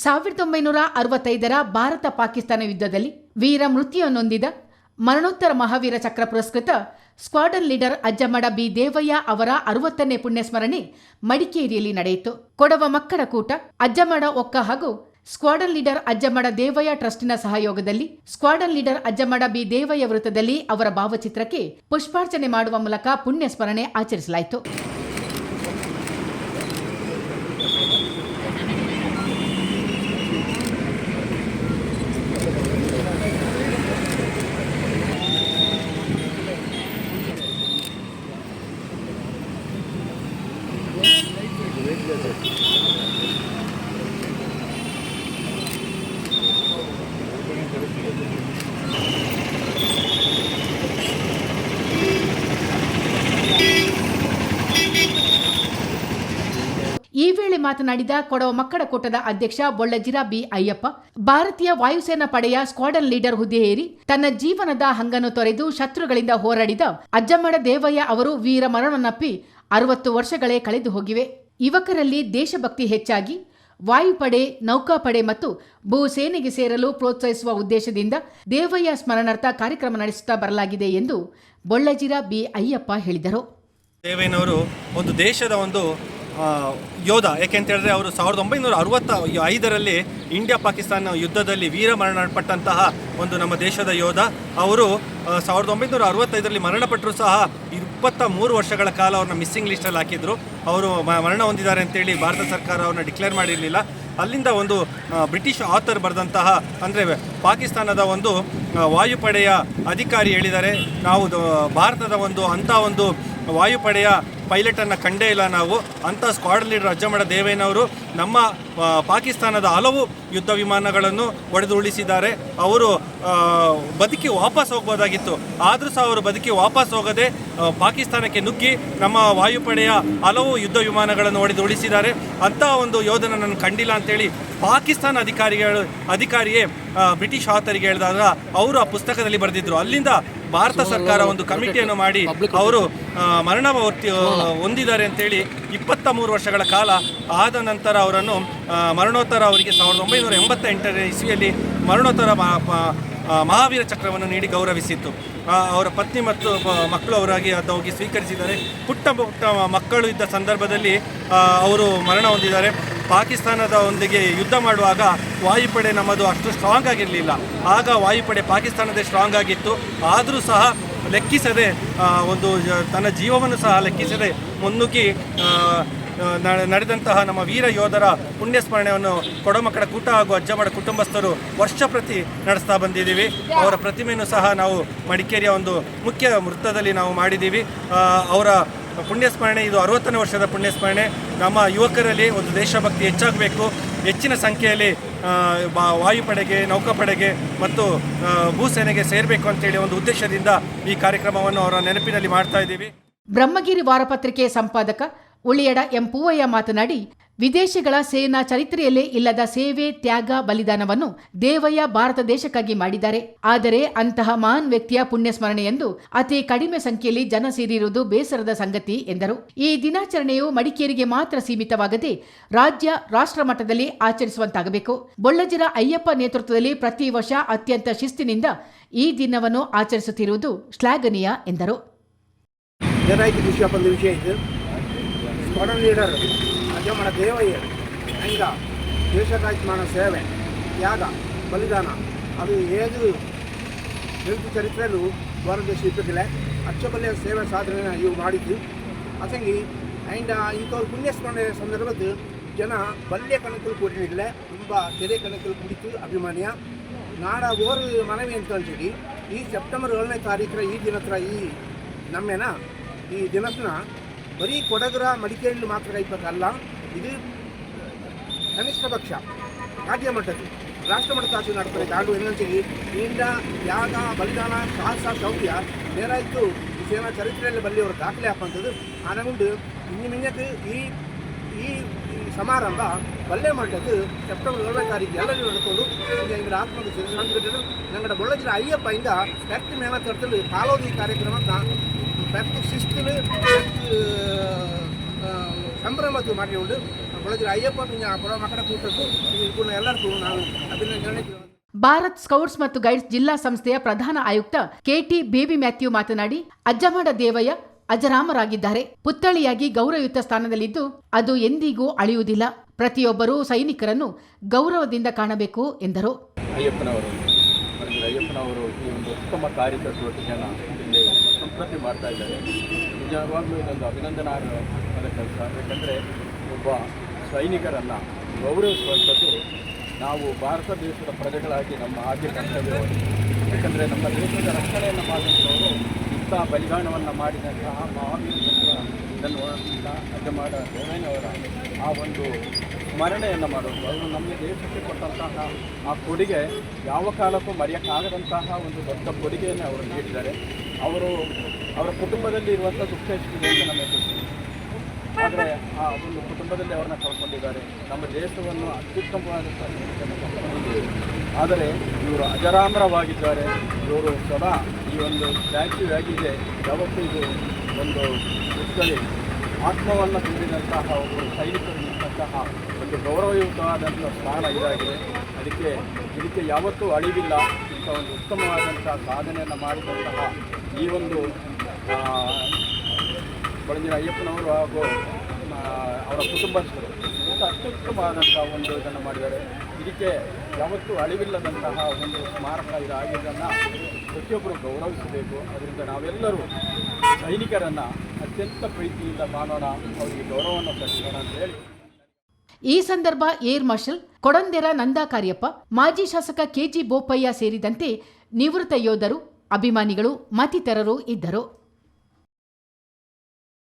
ಸಾವಿರದ ಒಂಬೈನೂರ ಅರವತ್ತೈದರ ಭಾರತ ಪಾಕಿಸ್ತಾನ ಯುದ್ಧದಲ್ಲಿ ವೀರ ಮೃತ್ಯುವನ್ನೊಂದಿದ ಮರಣೋತ್ತರ ಮಹಾವೀರ ಚಕ್ರ ಪುರಸ್ಕೃತ squadron leader Ajjamada B. Devaiah ಅವರ ಅರವತ್ತನೇ ಪುಣ್ಯಸ್ಮರಣೆ ಮಡಿಕೇರಿಯಲ್ಲಿ ನಡೆಯಿತು. ಕೊಡವ ಮಕ್ಕಳ ಕೂಟ ಅಜ್ಜಮಡ ಒಕ್ಕ ಹಾಗೂ ಸ್ಕ್ವಾಡನ್ ಲೀಡರ್ ಅಜ್ಜಮಡ ದೇವಯ್ಯ ಟ್ರಸ್ಟಿನ ಸಹಯೋಗದಲ್ಲಿ squadron leader Ajjamada B. Devaiah ವೃತ್ತದಲ್ಲಿ ಅವರ ಭಾವಚಿತ್ರಕ್ಕೆ ಪುಷ್ಪಾರ್ಚನೆ ಮಾಡುವ ಮೂಲಕ ಪುಣ್ಯ ಸ್ಮರಣೆ ಆಚರಿಸಲಾಯಿತು ಈ ವೇಳೆ ಮಾತನಾಡಿದ ಕೊಡವ ಮಕ್ಕಳ ಕೂಟದ ಅಧ್ಯಕ್ಷ ಬೊಳ್ಳಜಿರ ಬಿ ಅಯ್ಯಪ್ಪ, ಭಾರತೀಯ ವಾಯುಸೇನಾ ಪಡೆಯ ಸ್ಕ್ವಾಡನ್ ಲೀಡರ್ ಹುದ್ದೆ ಏರಿ ತನ್ನ ಜೀವನದ ಹಂಗನ್ನು ತೊರೆದು ಶತ್ರುಗಳಿಂದ ಹೋರಾಡಿದ ಅಜ್ಜಮ್ಮಡ ದೇವಯ್ಯ ಅವರು ವೀರ ಮರಣವನ್ನಪ್ಪಿ ಅರವತ್ತು ವರ್ಷಗಳೇ ಕಳೆದು ಹೋಗಿವೆ. ಯುವಕರಲ್ಲಿ ದೇಶಭಕ್ತಿ ಹೆಚ್ಚಾಗಿ, ವಾಯುಪಡೆ, ನೌಕಾಪಡೆ ಮತ್ತು ಭೂಸೇನೆಗೆ ಸೇರಲು ಪ್ರೋತ್ಸಾಹಿಸುವ ಉದ್ದೇಶದಿಂದ ದೇವಯ್ಯ ಸ್ಮರಣಾರ್ಥ ಕಾರ್ಯಕ್ರಮ ನಡೆಸುತ್ತಾ ಬರಲಾಗಿದೆ ಎಂದು ಬೊಳ್ಳಜಿರ ಬಿ ಅಯ್ಯಪ್ಪ ಹೇಳಿದರು. ದೇವಯ್ಯನವರು ಒಂದು ದೇಶದ ಒಂದು ಯೋಧ ಯಾಕೆಂತ ಹೇಳಿದ್ರೆ ಅವರು ಸಾವಿರದ ಒಂಬೈನೂರ ಅರವತ್ತ ಐದರಲ್ಲಿ ಇಂಡಿಯಾ ಪಾಕಿಸ್ತಾನ ಯುದ್ಧದಲ್ಲಿ ವೀರ ಮರಣಪಟ್ಟಂತಹ ಒಂದು ನಮ್ಮ ದೇಶದ ಯೋಧ. ಅವರು ಸಾವಿರದ ಒಂಬೈನೂರ ಅರವತ್ತೈದರಲ್ಲಿ ಮರಣಪಟ್ಟರು ಸಹ ಇಪ್ಪತ್ತ ಮೂರು ವರ್ಷಗಳ ಕಾಲ ಅವ್ರನ್ನ ಮಿಸ್ಸಿಂಗ್ ಲಿಸ್ಟಲ್ಲಿ ಹಾಕಿದ್ರು. ಅವರು ಮರಣ ಹೊಂದಿದ್ದಾರೆ ಅಂತೇಳಿ ಭಾರತ ಸರ್ಕಾರ ಅವ್ರನ್ನ ಡಿಕ್ಲೇರ್ ಮಾಡಿರಲಿಲ್ಲ. ಅಲ್ಲಿಂದ ಒಂದು ಬ್ರಿಟಿಷ್ ಆಥರ್ ಬರೆದಂತಹ, ಅಂದರೆ ಪಾಕಿಸ್ತಾನದ ಒಂದು ವಾಯುಪಡೆಯ ಅಧಿಕಾರಿ ಹೇಳಿದ್ದಾರೆ. ನಾವು ಭಾರತದ ಒಂದು ಅಂಥ ಒಂದು ವಾಯುಪಡೆಯ ಪೈಲಟನ್ನು ಕಂಡೇ ಇಲ್ಲ ನಾವು. ಅಂಥ ಸ್ಕ್ವಾಡ್ ಲೀಡರ್ ಅಜ್ಜಮಡ ದೇವೇನವರು ನಮ್ಮ ಪಾಕಿಸ್ತಾನದ ಹಲವು ಯುದ್ಧ ವಿಮಾನಗಳನ್ನು ಒಡೆದು ಉಳಿಸಿದ್ದಾರೆ ಅವರು ಬದುಕಿ ವಾಪಸ್ ಹೋಗ್ಬೋದಾಗಿತ್ತು. ಆದರೂ ಸಹ ಅವರು ಬದುಕಿ ವಾಪಸ್ ಹೋಗದೆ ಪಾಕಿಸ್ತಾನಕ್ಕೆ ನುಗ್ಗಿ ನಮ್ಮ ವಾಯುಪಡೆಯ ಹಲವು ಯುದ್ಧ ವಿಮಾನಗಳನ್ನು ಒಡೆದು ಉಳಿಸಿದ್ದಾರೆ ಅಂಥ ಒಂದು ಯೋಧನ ನಾನು ಕಂಡಿಲ್ಲ ಅಂತೇಳಿ ಪಾಕಿಸ್ತಾನ ಅಧಿಕಾರಿಗಳು ಅಧಿಕಾರಿಯೇ ಬ್ರಿಟಿಷ್ ಆತರಿಗೆ ಹೇಳಿದಾಗ ಅವರು ಆ ಪುಸ್ತಕದಲ್ಲಿ ಬರೆದಿದ್ರು. ಅಲ್ಲಿಂದ ಭಾರತ ಸರ್ಕಾರ ಒಂದು ಕಮಿಟಿಯನ್ನು ಮಾಡಿ ಅವರು ಮರಣವರ್ತಿ ಹೊಂದಿದ್ದಾರೆ ಅಂತೇಳಿ ಇಪ್ಪತ್ತ ಮೂರು ವರ್ಷಗಳ ಕಾಲ ಆದ ನಂತರ ಅವರನ್ನು ಮರಣೋತ್ತರ ಅವರಿಗೆ ಸಾವಿರದ ಒಂಬೈನೂರ ಎಂಬತ್ತೆಂಟರ ಇಸ್ವಿಯಲ್ಲಿ ಮರಣೋತ್ತರ ಮಹಾವೀರ ಚಕ್ರವನ್ನು ನೀಡಿ ಗೌರವಿಸಿತ್ತು. ಅವರ ಪತ್ನಿ ಮತ್ತು ಮಕ್ಕಳು ಅವರಾಗಿ ಅದು ಹೋಗಿ ಸ್ವೀಕರಿಸಿದ್ದಾರೆ. ಪುಟ್ಟ ಪುಟ್ಟ ಮಕ್ಕಳು ಇದ್ದ ಸಂದರ್ಭದಲ್ಲಿ ಅವರು ಮರಣ ಹೊಂದಿದ್ದಾರೆ. ಪಾಕಿಸ್ತಾನದ ಒಂದಿಗೆ ಯುದ್ಧ ಮಾಡುವಾಗ ವಾಯುಪಡೆ ನಮ್ಮದು ಅಷ್ಟು ಸ್ಟ್ರಾಂಗ್ ಆಗಿರಲಿಲ್ಲ. ಆಗ ವಾಯುಪಡೆ ಪಾಕಿಸ್ತಾನದೇ ಸ್ಟ್ರಾಂಗ್ ಆಗಿತ್ತು. ಆದರೂ ಸಹ ಲೆಕ್ಕಿಸದೆ ಒಂದು ತನ್ನ ಜೀವವನ್ನು ಸಹ ಲೆಕ್ಕಿಸದೆ ಮುನ್ನುಗ್ಗಿ ನಡೆದಂತಹ ನಮ್ಮ ವೀರ ಯೋಧರ ಪುಣ್ಯಸ್ಮರಣೆಯನ್ನು ಕೊಡಮಕ್ಕಳ ಕೂಟ ಹಾಗೂ ಅಜ್ಜಮಡ ಕುಟುಂಬಸ್ಥರು ವರ್ಷ ಪ್ರತಿ ನಡೆಸ್ತಾ ಬಂದಿದ್ದೀವಿ. ಅವರ ಪ್ರತಿಮೆಯನ್ನು ಸಹ ನಾವು ಮಡಿಕೇರಿಯ ಒಂದು ಮುಖ್ಯ ವೃತ್ತದಲ್ಲಿ ನಾವು ಮಾಡಿದ್ದೀವಿ. ಅವರ ಪುಣ್ಯಸ್ಮರಣೆ, ಇದು ಅರವತ್ತನೇ ವರ್ಷದ ಪುಣ್ಯಸ್ಮರಣೆ. ನಮ್ಮ ಯುವಕರಲ್ಲಿ ಒಂದು ದೇಶಭಕ್ತಿ ಹೆಚ್ಚಾಗಬೇಕು. ಹೆಚ್ಚಿನ ಸಂಖ್ಯೆಯಲ್ಲಿ ವಾಯುಪಡೆಗೆ, ನೌಕಾಪಡೆಗೆ ಮತ್ತು ಭೂಸೇನೆಗೆ ಸೇರಬೇಕು ಅಂತೇಳಿ ಒಂದು ಉದ್ದೇಶದಿಂದ ಈ ಕಾರ್ಯಕ್ರಮವನ್ನು ಅವರ ನೆನಪಿನಲ್ಲಿ ಮಾಡ್ತಾ ಇದ್ದೀವಿ. ಬ್ರಹ್ಮಗಿರಿ ವಾರಪತ್ರಿಕೆ ಸಂಪಾದಕ ಉಳಿಯಡ ಎಂ ಪೂವಯ್ಯ ಮಾತನಾಡಿ ವಿದೇಶಿಗಳ ಸೇನಾ ಚರಿತ್ರೆಯಲ್ಲೇ ಇಲ್ಲದ ಸೇವೆ, ತ್ಯಾಗ, ಬಲಿದಾನವನ್ನು ದೇವಯ್ಯ ಭಾರತ ದೇಶಕ್ಕಾಗಿ ಮಾಡಿದ್ದಾರೆ. ಆದರೆ ಅಂತಹ ಮಹಾನ್ ವ್ಯಕ್ತಿಯ ಪುಣ್ಯ ಸ್ಮರಣೆಯೆಂದು ಅತಿ ಕಡಿಮೆ ಸಂಖ್ಯೆಯಲ್ಲಿ ಜನ ಸೇರಿರುವುದು ಬೇಸರದ ಸಂಗತಿ, ಎಂದರು. ಈ ದಿನಾಚರಣೆಯು ಮಡಿಕೇರಿಗೆ ಮಾತ್ರ ಸೀಮಿತವಾಗದೆ ರಾಜ್ಯ ರಾಷ್ಟ್ರ ಮಟ್ಟದಲ್ಲಿ ಆಚರಿಸುವಂತಾಗಬೇಕು. ಬೊಳ್ಳಜಿರ ಅಯ್ಯಪ್ಪ ನೇತೃತ್ವದಲ್ಲಿ ಪ್ರತಿ ವರ್ಷ ಅತ್ಯಂತ ಶಿಸ್ತಿನಿಂದ ಈ ದಿನವನ್ನು ಆಚರಿಸುತ್ತಿರುವುದು ಶ್ಲಾಘನೀಯ, ಎಂದರು. ಜನೈತಿ ವಿಷಯ ಒಂದು ವಿಷಯ ಇದು ಸ್ಕ್ವಾಡನ್ ಲೀಡರ್ ಅಜಮಣ ದೇವಯ್ಯ ಹಂಗ ದೇಶಕ್ಕಾಗಿ ಮಾಡೋ ಸೇವೆ, ತ್ಯಾಗ, ಬಲಿದಾನ, ಅದು ಹೇಗೆ ನಿಂತು ಚರಿತ್ರೆಯಲ್ಲೂ ಭಾರತ ದೇಶ ಇಪ್ಪತ್ತಿಲ್ಲ ಅಚ್ಚಬಲ್ಯ ಸೇವೆ ಸಾಧನೆ ಇವು ಮಾಡಿದ್ದು. ಅಸಂಗಿ ಆ್ಯಂಡ್ ಇಂಥವ್ರು ಪುಣ್ಯಸ್ಮರಣೆ ಸಂದರ್ಭದ ಜನ ಬಲ್ಯ ಕಣಕಲು ಕೂಡಿನಿಲ್ಲ ತುಂಬ ತೆರೆ ಕಣಕಲು ಕುಡಿತು ಅಭಿಮಾನಿಯ. ನಾಡ ಓರ್ ಮನವಿ ಅಂತ ಅಂತೇಳಿ ಈ ಸೆಪ್ಟೆಂಬರ್ ಏಳನೇ ತಾರೀಕರ ಈ ದಿನ ಹತ್ರ ಈ ನಮ್ಮೇನ, ಈ ದಿನದ ಬರೀ ಕೊಡಗರ ಮಡಿಕೇರಿಯಲ್ಲಿ ಮಾತ್ರ ಇಪ್ಪತ್ತಲ್ಲ ಇದು ಕನಿಷ್ಠ ಪಕ್ಷ, ರಾಜ್ಯ ಮಟ್ಟದ್ದು, ರಾಷ್ಟ್ರ ಮಟ್ಟದ ಆಚರಣೆ ಮಾಡ್ತಾರೆ ಕಾಡು ಏನಂತೀವಿ ಇಂದ ಯಾಗ, ಬಲಿದಾನ, ಸಾಹಸ, ಶೌರ್ಯ ನೇರಾಯ್ತು ಈ ಸೇನಾ ಚರಿತ್ರೆಯಲ್ಲಿ ಬಲ್ಲಿಯವರು ದಾಖಲೆ ಹಾಕುವಂಥದ್ದು ಆನಗೊಂಡು. ಇನ್ನು ಮಿನ್ನಕ್ಕೆ ಈ ಈ ಸಮಾರಂಭ ಬಲ್ಲೆ ಮಟ್ಟದ್ದು ಸೆಪ್ಟೆಂಬರ್ ಏಳನೇ ತಾರೀಕು ಎಲ್ಲರೂ ನಡ್ಕೊಂಡು ಇಂದ್ರ ಆತ್ಮದ ಸಂಘಟನೆ ನಂಗಡ ಬೊಳ್ಳಜಿನ ಅಯ್ಯಪ್ಪ ಇಂದ ವ್ಯಕ್ತಿ ಮೇನ ತರ್ತಲು ಕಾಲೋದಿ ಕಾರ್ಯಕ್ರಮ ಕಾರ್ಯಕ್ರಮದ ವ್ಯಕ್ತಿ ವ್ಯಕ್ತಿ ಸಂಭ್ರಮದ್ದು ಮಾಡಿಕೊಂಡು ಕೊಳಜಿರ ಅಯ್ಯಪ್ಪ ಬರೋ ಮಕ್ಕಳ ಕೂಟಕ್ಕೂ ಎಲ್ಲರಿಗೂ ನಾನು ಅಭಿನಂದನೆ ಭಾರತ್ ಸ್ಕೌಟ್ಸ್ ಮತ್ತು ಗೈಡ್ಸ್ ಜಿಲ್ಲಾ ಸಂಸ್ಥೆಯ ಪ್ರಧಾನ ಆಯುಕ್ತ ಕೆಟಿ ಬೇಬಿ ಮ್ಯಾಥ್ಯೂ ಮಾತನಾಡಿ ಅಜ್ಜಮಾಡ ದೇವಯ್ಯ ಅಜರಾಮರಾಗಿದ್ದಾರೆ. ಪುತ್ಥಳಿಯಾಗಿ ಗೌರವಯುತ ಸ್ಥಾನದಲ್ಲಿದ್ದು ಅದು ಎಂದಿಗೂ ಅಳಿಯುವುದಿಲ್ಲ. ಪ್ರತಿಯೊಬ್ಬರೂ ಸೈನಿಕರನ್ನು ಗೌರವದಿಂದ ಕಾಣಬೇಕು ಎಂದರು. ಅಯ್ಯಪ್ಪನವರು ಅಯ್ಯಪ್ಪನವರು ಈ ಒಂದು ಉತ್ತಮ ಕಾರ್ಯಕರ್ತರು ಇಲ್ಲಿ ಸಂಸ್ಕೃತಿ ಮಾಡ್ತಾ ಇದ್ದಾರೆ. ನಿಜವಾಗ್ಲೂ ಇದೊಂದು ಅಭಿನಂದನಾರ್ಹ ಕೆಲಸ. ಯಾಕಂದರೆ ಒಬ್ಬ ಸೈನಿಕರನ್ನು ಗೌರವಿಸುವಂಥದ್ದು ನಾವು ಭಾರತ ದೇಶದ ಪ್ರಜೆಗಳಾಗಿ ನಮ್ಮ ಆದ್ಯ ಕರ್ತವ್ಯವಾಗಿದೆ ಯಾಕಂದರೆ ನಮ್ಮ ದೇಶದ ರಕ್ಷಣೆಯನ್ನು ಮಾಡಿದಂಥವರು ಇಂಥ ಬಲಿದಾನವನ್ನು ಮಾಡಿದಂತಹ ಮಹಾವೀರ ಇದನ್ನು ಅಜಮಾಡ ದೇವೇನವರ ಆ ಒಂದು ಸ್ಮರಣೆಯನ್ನು ಮಾಡೋದು ಅವರು ನಮ್ಮ ದೇಶಕ್ಕೆ ಕೊಟ್ಟಂತಹ ಆ ಕೊಡುಗೆ ಯಾವ ಕಾಲಕ್ಕೂ ಮರೆಯೋಕ್ಕಾಗದಂತಹ ಒಂದು ದೊಡ್ಡ ಕೊಡುಗೆಯನ್ನು ಅವರು ನೀಡಿದ್ದಾರೆ. ಅವರು ಅವರ ಕುಟುಂಬದಲ್ಲಿ ಇರುವಂಥ ದುಃಖ ಎಷ್ಟಿದೆ ಅಂತ ನಮಗೆ ಗೊತ್ತಿಲ್ಲ. ಆದರೆ ಆ ಒಂದು ಕುಟುಂಬದಲ್ಲಿ ಅವರನ್ನ ಕಳ್ಕೊಂಡಿದ್ದಾರೆ. ನಮ್ಮ ದೇಶವನ್ನು ಅತ್ಯುತ್ತಮವಾದ. ಆದರೆ ಇವರು ಅಜರಾಮರವಾಗಿದ್ದಾರೆ. ಇವರು ಸದಾ ಈ ಒಂದು ಸ್ಟ್ಯಾಚ್ಯೂ ಆಗಿದೆ. ಯಾವತ್ತೂ ಇದು ಒಂದು ಪುಸ್ತಳಿ ಆತ್ಮವನ್ನು ತುಂಬಿದಂತಹ ಒಬ್ಬರು ಸೈನಿಕರು ನಿಂತಹ ಒಂದು ಗೌರವಯುತವಾದಂಥ ಸ್ಥಾನ ಇದಾಗಿದೆ. ಅದಕ್ಕೆ ಇದಕ್ಕೆ ಯಾವತ್ತೂ ಅಳಿವಿಲ್ಲ. ಇಂಥ ಒಂದು ಉತ್ತಮವಾದಂಥ ಸಾಧನೆಯನ್ನು ಮಾಡಿದಂತಹ ಈ ಒಂದು ಆ, ಅಯ್ಯಪ್ಪನವರು ಹಾಗೂ ಅವರ ಕುಟುಂಬಸ್ಥರು. ಇಂಥ ಅತ್ಯುತ್ತಮವಾದಂತಹ ಒಂದು ಇದನ್ನು ಮಾಡಿದ್ದಾರೆ. ಇದಕ್ಕೆ ಯಾವತ್ತೂ ಅಳಿವಿಲ್ಲದಂತಹ ಒಂದು ಸ್ಮಾರಕ ಇದಾಗಿದ್ದನ್ನು ಪ್ರತಿಯೊಬ್ಬರು ಗೌರವಿಸಬೇಕು. ಅದರಿಂದ ನಾವೆಲ್ಲರೂ ಸೈನಿಕರನ್ನು ಅತ್ಯಂತ ಪ್ರೀತಿಯಿಂದ ಕಾಣೋಣ ಅವರಿಗೆ ಗೌರವವನ್ನು ಸಲ್ಲಿಸೋಣ ಅಂತ ಹೇಳಿ. ಈ ಸಂದರ್ಭ ಏರ್ ಮಾರ್ಷಲ್ ಕೊಡಂದೆರ ನಂದಾ ಕಾರ್ಯಪ್ಪ ಮಾಜಿ ಶಾಸಕ ಕೆಜಿ ಬೋಪಯ್ಯ ಸೇರಿದಂತೆ ನಿವೃತ್ತ ಯೋಧರು ಅಭಿಮಾನಿಗಳು ಮತ್ತಿತರರು ಇದ್ದರು.